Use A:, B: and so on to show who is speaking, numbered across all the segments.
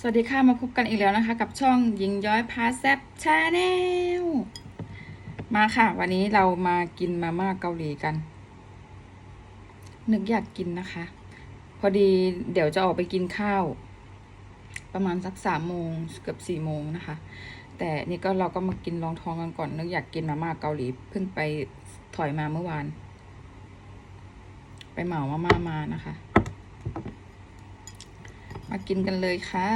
A: สวัสดีค่ะ มาพบกันอีกแล้วนะคะ กับช่องหญิงย้อยพาแซบชาแนลมาค่ะ วันนี้เรามากินมาม่าเกาหลีกัน นึกอยากกินนะคะ พอดีเดี๋ยวจะออกไปกินข้าว ประมาณสักสามโมงเกือบสี่โมงนะคะ แต่นี่ก็เราก็มากินรองท้องกันก่อน นึกอยากกินมาม่าเกาหลีเพิ่งไปถอยมาเมื่อวาน ไปเหมามาม่ามานะคะ มากินกันเลยค่ะ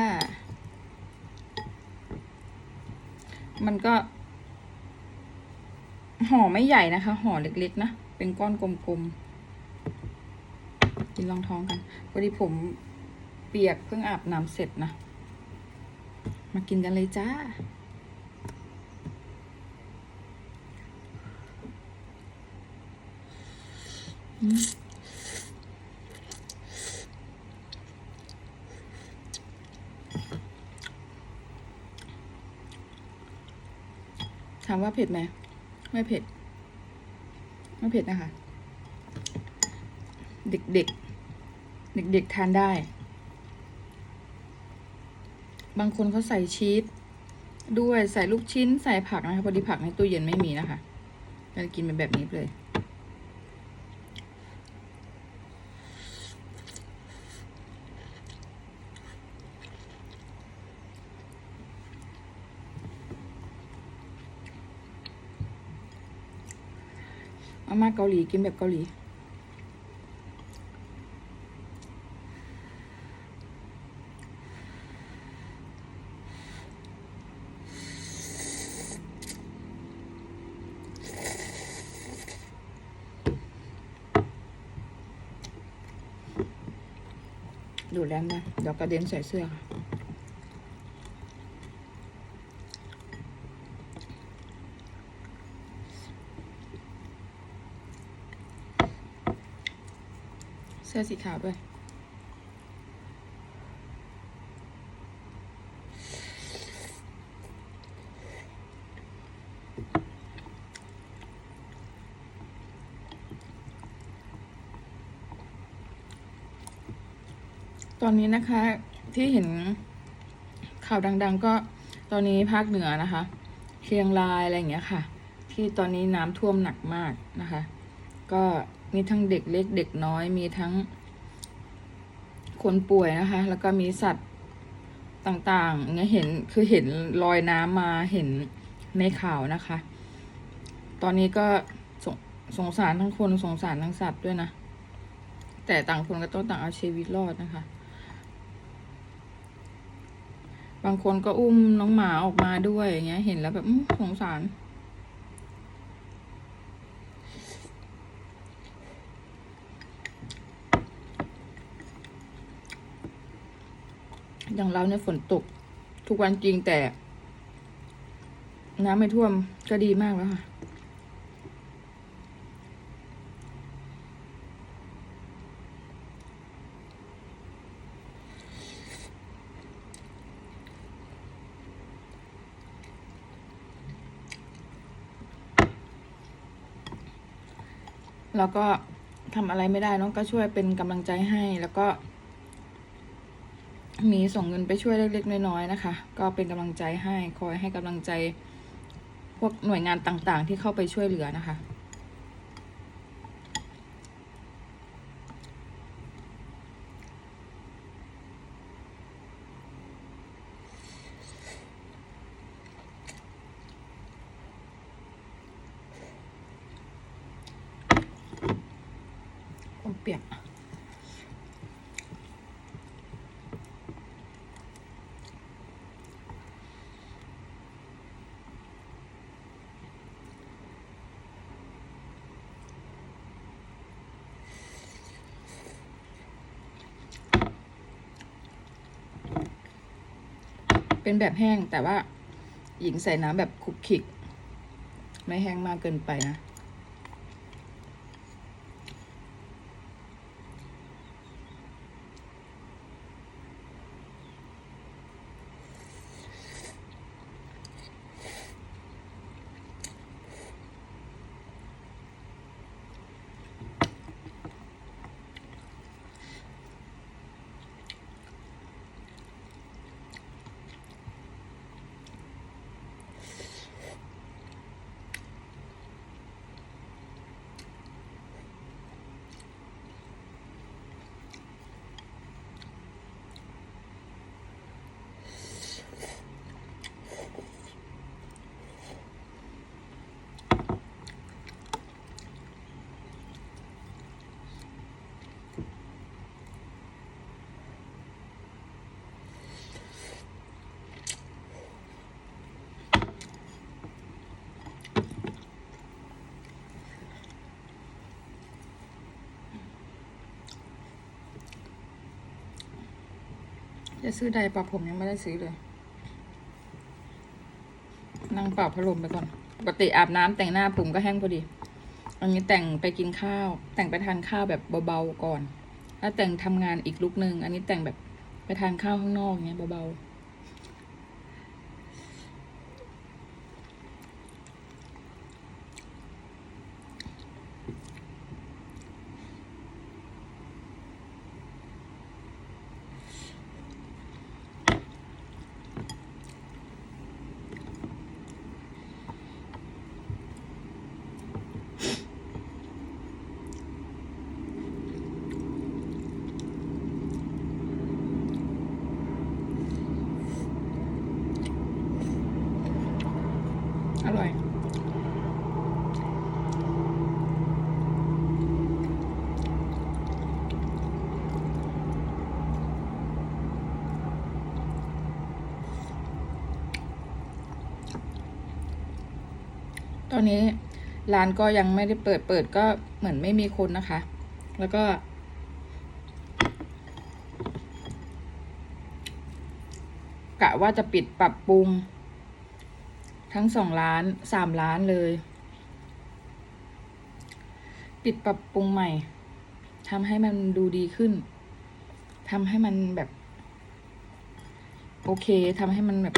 A: มันก็ ห่อไม่ใหญ่นะคะ ห่อเล็กๆนะ เป็นก้อนกลมๆ กินรองท้องกันพอดีผมเปียกเพิ่งอาบน้ำเสร็จนะ มากินกันเลยจ้าอืม ถามว่าเผ็ดไหม ไม่เผ็ด ไม่เผ็ดนะคะ เด็กๆเด็กๆทานได้ บางคนเขาใส่ชีสด้วยใส่ลูกชิ้นใส่ผักนะคะพอดีผักในตู้เย็นไม่มีนะคะก็กินเป็นแบบนี้เลย มาม่าเกาหลีกินแบบเกาหลี ดูแลนะเดี๋ยวกระเด็นใส่เสื้อค่ะ สื้อสีขาวด้วยตอนนี้นะคะที่เห็นข่าวดัง ๆ ก็ตอนนี้ภาคเหนือนะคะเชียงรายอะไรอย่างเงี้ยค่ะ ที่ตอนนี้น้ำท่วมหนักมากนะคะ ก็ มีทั้งเด็กเล็กเด็กน้อยมีทั้งคนป่วยนะคะ แล้วก็มีสัตว์ต่างๆเงี้ยเห็นคือเห็นรอยน้ำมาเห็นในข่าวนะคะ ตอนนี้ก็สงสงสารทั้งคนสงสารทั้งสัตว์ด้วยนะ แต่ต่างคนก็ต้องต่างเอาชีวิตรอดนะคะ บางคนก็อุ้มน้องหมาออกมาด้วยอย่างเงี้ย เห็นแล้วแบบสงสาร อย่างเราเนี่ยฝนตก ทุกวันจริงแต่ น้ำไม่ท่วมก็ดีมากแล้วค่ะ แล้วก็ทำอะไรไม่ได้น้องก็ช่วยเป็นกำลังใจให้แล้วก็ มีส่งเงินไปช่วยเล็กๆน้อยๆนะคะ ก็เป็นกำลังใจให้คอยให้กำลังใจพวกหน่วยงานต่างๆ ที่เข้าไปช่วยเหลือนะคะ เปียก เป็นแบบแห้งแต่ว่าหญิงใส่น้ำแบบคลุกคลิก ไม่แห้งมากเกินไปนะ จะซื้อใดร์เป่าผมยังไม่ได้ซื้อเลย นั่งเป่าพัดลมไปก่อน ปกติอาบน้ำแต่งหน้าผมก็แห้งพอดี อันนี้แต่งไปกินข้าว แต่งไปทานข้าวแบบเบาๆก่อน แล้วแต่งทำงานอีกลุกหนึ่ง อันนี้แต่งแบบไปทานข้าวข้างนอกเงี้ยเบาๆ อร่อย ตอนนี้ร้านก็ยังไม่ได้เปิดเปิดก็เหมือนไม่มีคนนะคะ แล้วก็ กะว่าจะปิดปรับปรุง ทั้งสองร้านสามร้านเลย ปิดปรับปรุงใหม่ทำให้มันดูดีขึ้นทำให้มันแบบ โอเคทำให้มันแบบ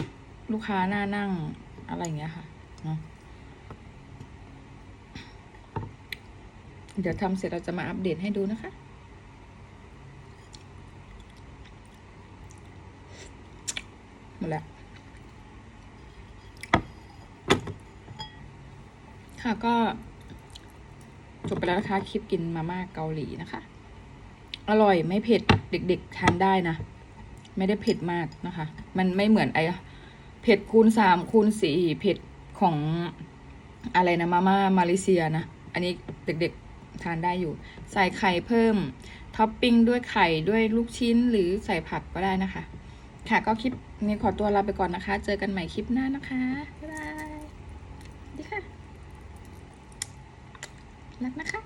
A: ลูกค้าหน้านั่งอะไรอย่างเงี้ยค่ะเนาะ เดี๋ยวทำเสร็จเราจะมาอัปเดตให้ดูนะคะ หมดแล้วค่ะก็จบไปแล้วนะคะคลิปกินมาม่าเกาหลีนะคะ อร่อยไม่เผ็ดเด็กๆทานได้นะ ไม่ได้เผ็ดมากนะคะ มันไม่เหมือนไอเผ็ดคูณสามคูณสี่เผ็ดของอะไรนะมาม่ามาเลเซียนะ อันนี้เด็กๆ ทานได้อยู่ ใส่ไข่เพิ่มท็อปปิ้งด้วยไข่ด้วยลูกชิ้นหรือใส่ผักก็ได้นะคะ ค่ะก็คลิปนี้ขอตัวลาไปก่อนนะคะ เจอกันใหม่คลิปหน้านะคะ บ๊ายบายสวัสดีค่ะ รักนะคะ